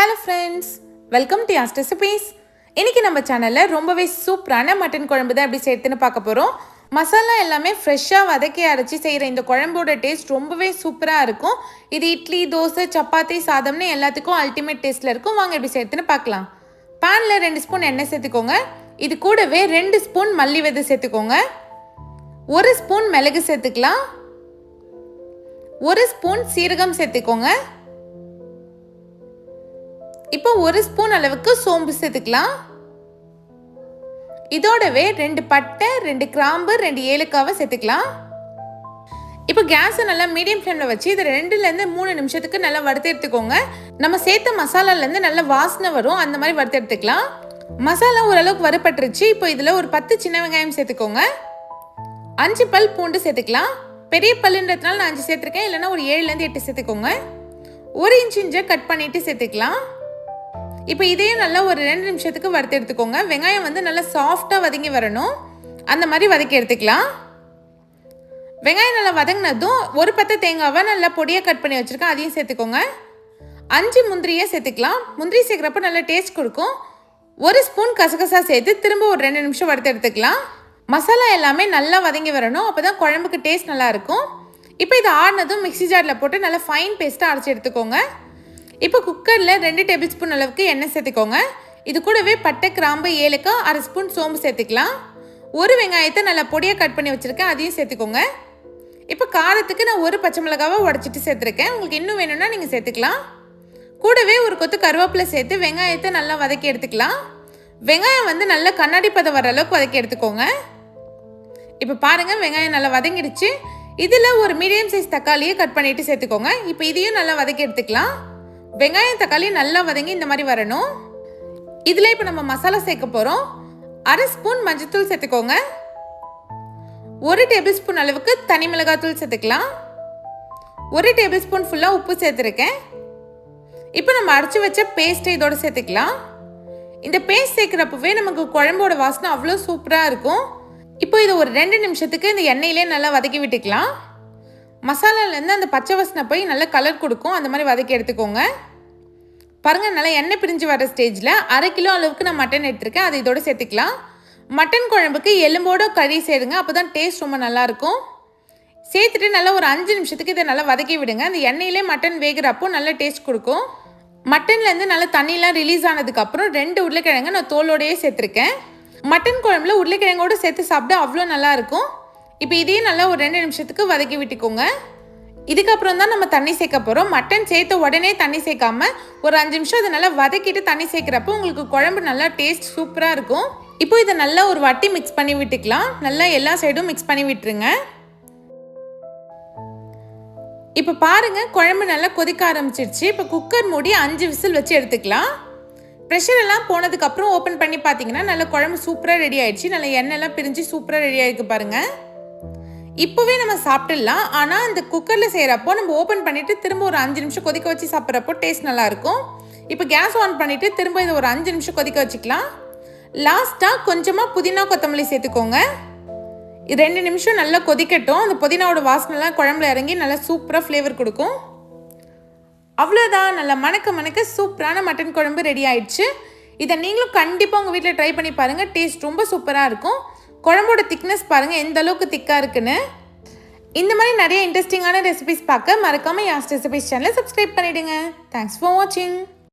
Hello friends welcome to Yas recipes இன்றைக்கி நம்ம சேனலில் ரொம்பவே சூப்பரான மட்டன் குழம்பு தான் எப்படி சேர்த்துன்னு பார்க்க போகிறோம் மசாலா எல்லாமே ஃப்ரெஷ்ஷாக வதக்கி அரைச்சி செய்கிற இந்த குழம்போட டேஸ்ட் ரொம்பவே சூப்பராக இருக்கும். இது இட்லி தோசை சப்பாத்தி சாதம்னு எல்லாத்துக்கும் அல்டிமேட் டேஸ்ட்டில் இருக்கும். வாங்க எப்படி சேர்த்துன்னு பார்க்கலாம். பேனில் ரெண்டு ஸ்பூன் எண்ணெய் சேர்த்துக்கோங்க. இது கூடவே ரெண்டு ஸ்பூன் மல்லி விதை சேர்த்துக்கோங்க. ஒரு ஸ்பூன் மிளகு சேர்த்துக்கலாம். ஒரு ஸ்பூன் சீரகம் சேர்த்துக்கோங்க. இப்போ ஒரு ஸ்பூன் அளவுக்கு சோம்பு சேர்த்துக்கலாம். இதோடவே ரெண்டு பட்டை ரெண்டு கிராம்பு ரெண்டு ஏலக்காவை சேர்த்துக்கலாம். இப்போ கேஸை நல்லா மீடியம் ஃப்ளேமில் வச்சு இது ரெண்டுலேருந்து மூணு நிமிஷத்துக்கு நல்லா வறுத்து எடுத்துக்கோங்க. நம்ம சேர்த்த மசாலாலேருந்து நல்ல வாசனை வரும். அந்த மாதிரி வறுத்து எடுத்துக்கலாம். மசாலா ஓரளவுக்கு வறுபட்டுருச்சு. இப்போ இதில் ஒரு பத்து சின்ன வெங்காயம் சேர்த்துக்கோங்க. அஞ்சு பல் பூண்டு சேர்த்துக்கலாம். பெரிய பல்லுன்றதுனால நான் அஞ்சு சேர்த்துருக்கேன். இல்லைன்னா ஒரு ஏழுலேருந்து எட்டு சேர்த்துக்கோங்க. ஒரு இன்ச் இன்ச்சை கட் பண்ணிவிட்டு சேர்த்துக்கலாம். இப்போ இதையும் நல்லா ஒரு ரெண்டு நிமிஷத்துக்கு வறுத்து எடுத்துக்கோங்க. வெங்காயம் வந்து நல்லா சாஃப்டாக வதங்கி வரணும். அந்த மாதிரி வதக்கி எடுத்துக்கலாம். வெங்காயம் நல்லா வதங்கினதும் ஒரு பத்து தேங்காவை நல்லா பொடியாக கட் பண்ணி வச்சுருக்கேன். அதையும் சேர்த்துக்கோங்க. அஞ்சு முந்திரியை சேர்த்துக்கலாம். முந்திரி சேர்க்குறப்ப நல்லா டேஸ்ட் கொடுக்கும். ஒரு ஸ்பூன் கசகசா சேர்த்து திரும்ப ஒரு ரெண்டு நிமிஷம் வறுத்து எடுத்துக்கலாம். மசாலா எல்லாமே நல்லா வதங்கி வரணும். அப்போ தான் குழம்புக்கு டேஸ்ட் நல்லாயிருக்கும் இப்போ இது ஆடினதும் மிக்ஸி ஜாரில் போட்டு நல்லா ஃபைன் பேஸ்ட்டாக அரைச்சி எடுத்துக்கோங்க. இப்போ குக்கரில் ரெண்டு டேபிள் ஸ்பூன் அளவுக்கு எண்ணெய் சேர்த்துக்கோங்க. இது கூடவே பட்டை கிராம்பு ஏலக்காய் அரை ஸ்பூன் சோம்பு சேர்த்துக்கலாம். ஒரு வெங்காயத்தை நல்லா பொடியாக கட் பண்ணி வச்சுருக்கேன் அதையும் சேர்த்துக்கோங்க. இப்போ காரத்துக்கு நான் ஒரு பச்சை மிளகாவை உடச்சிட்டு சேர்த்துருக்கேன். உங்களுக்கு இன்னும் வேணும்னா நீங்கள் சேர்த்துக்கலாம். கூடவே ஒரு கொத்து கருவேப்பிலை சேர்த்து வெங்காயத்தை நல்லா வதக்கி எடுத்துக்கலாம். வெங்காயம் வந்து நல்லா கண்ணாடி பதம் வர அளவுக்கு வதக்கி எடுத்துக்கோங்க. இப்போ பாருங்கள் வெங்காயம் நல்லா வதங்கிடுச்சு. இதில் ஒரு மீடியம் சைஸ் தக்காளியை கட் பண்ணிவிட்டு சேர்த்துக்கோங்க. இப்போ இதையும் நல்லா வதக்கி எடுத்துக்கலாம். வெங்காயம் தக்காளி நல்லா வதங்கி இந்த மாதிரி வரணும். இதில் இப்போ நம்ம மசாலா சேர்க்க போகிறோம் அரை ஸ்பூன் மஞ்சத்தூள் சேர்த்துக்கோங்க. ஒரு டேபிள் ஸ்பூன் அளவுக்கு தனி மிளகாத்தூள் சேர்த்துக்கலாம். ஒரு டேபிள் ஸ்பூன் ஃபுல்லாக உப்பு சேர்த்துருக்கேன். இப்போ நம்ம அரைச்சி வச்ச பேஸ்ட்டை இதோடு சேர்த்துக்கலாம். இந்த பேஸ்ட் சேர்க்குறப்பவே நமக்கு குழம்போட வாசனை அவ்வளோ சூப்பராக இருக்கும். இப்போ இதை ஒரு ரெண்டு நிமிஷத்துக்கு இந்த எண்ணெயிலே நல்லா வதக்கி விட்டுக்கலாம். மசாலாலேருந்து அந்த பச்சை வசனை போய் நல்லா கலர் கொடுக்கும். அந்த மாதிரி வதக்கி எடுத்துக்கோங்க. பாருங்கள் நல்லா எண்ணெய் பிரிஞ்சு வர ஸ்டேஜில் அரை கிலோ அளவுக்கு நான் மட்டன் எடுத்திருக்கேன். அதை இதோட சேர்த்துக்கலாம். மட்டன் குழம்புக்கு எலும்போட கறி சேருங்க. அப்போ தான் டேஸ்ட் ரொம்ப நல்லாயிருக்கும் சேர்த்துட்டு நல்லா ஒரு அஞ்சு நிமிஷத்துக்கு இதை நல்லா வதக்கி விடுங்க. அந்த எண்ணெயிலே மட்டன் வேகிறப்போ நல்ல டேஸ்ட் கொடுக்கும். மட்டன்லேருந்து நல்லா தண்ணியெலாம் ரிலீஸ் ஆனதுக்கப்புறம் ரெண்டு உருளைக்கிழங்கு நான் தோலோடையே சேர்த்துருக்கேன். மட்டன் குழம்புல உருளைக்கிழங்கோடு சேர்த்து சாப்பிட அவ்வளோ நல்லாயிருக்கும் இப்போ இதையும் நல்லா ஒரு ரெண்டு நிமிஷத்துக்கு வதக்கி விட்டுக்கோங்க. இதுக்கப்புறம் தான் நம்ம தண்ணி சேர்க்க போகிறோம் மட்டன் சேர்த்த உடனே தண்ணி சேர்க்காம ஒரு அஞ்சு நிமிஷம் அதை நல்லா வதக்கிட்டு தண்ணி சேர்க்குறப்போ உங்களுக்கு குழம்பு நல்லா டேஸ்ட் சூப்பராக இருக்கும். இப்போ இதை நல்லா ஒரு வட்டி மிக்ஸ் பண்ணி விட்டுக்கலாம். நல்லா எல்லா சைடும் மிக்ஸ் பண்ணி விட்டுருங்க. இப்போ பாருங்கள் குழம்பு நல்லா கொதிக்க ஆரம்பிச்சிருச்சு. இப்போ குக்கர் மூடி அஞ்சு விசில் வச்சு எடுத்துக்கலாம். ப்ரெஷர் எல்லாம் போனதுக்கப்புறம் ஓப்பன் பண்ணி பார்த்தீங்கன்னா நல்லா குழம்பு சூப்பராக ரெடி ஆயிடுச்சு. நல்லா எண்ணெய்லாம் பிரிஞ்சு சூப்பராக ரெடி ஆகிருக்கு பாருங்கள் இப்போவே நம்ம சாப்பிட்டுடலாம். ஆனால் அந்த குக்கரில் செய்கிறப்போ நம்ம ஓப்பன் பண்ணிவிட்டு திரும்ப ஒரு அஞ்சு நிமிஷம் கொதிக்க வச்சு சாப்பிட்றப்போ டேஸ்ட் நல்லாயிருக்கும். இப்போ கேஸ் ஆன் பண்ணிவிட்டு திரும்ப இதை ஒரு அஞ்சு நிமிஷம் கொதிக்க வச்சுக்கலாம். லாஸ்ட்டாக கொஞ்சமாக புதினா கொத்தமல்லி சேர்த்துக்கோங்க. இது ரெண்டு நிமிஷம் நல்லா கொதிக்கட்டும். அந்த புதினாவோட வாசனைலாம் குழம்புல இறங்கி நல்லா சூப்பராக ஃப்ளேவர் கொடுக்கும். அவ்வளோதான் நல்லா மணக்க மணக்க சூப்பரான மட்டன் குழம்பு ரெடி ஆயிடுச்சு. இதை நீங்களும் கண்டிப்பாக உங்கள் வீட்டில் ட்ரை பண்ணி பாருங்கள் டேஸ்ட் ரொம்ப சூப்பராக இருக்கும். குழம்போட திக்னஸ் பாருங்கள் எந்த அளவுக்கு திக்காக இருக்குன்னு. இந்த மாதிரி நிறைய இன்ட்ரெஸ்டிங்கான ரெசிபிஸ் பார்க்க மறக்காமல் யாஸ் ரெசிபிஸ் சேனலை சப்ஸ்கிரைப் பண்ணிவிடுங்க தேங்க்ஸ் ஃபார் வாட்சிங்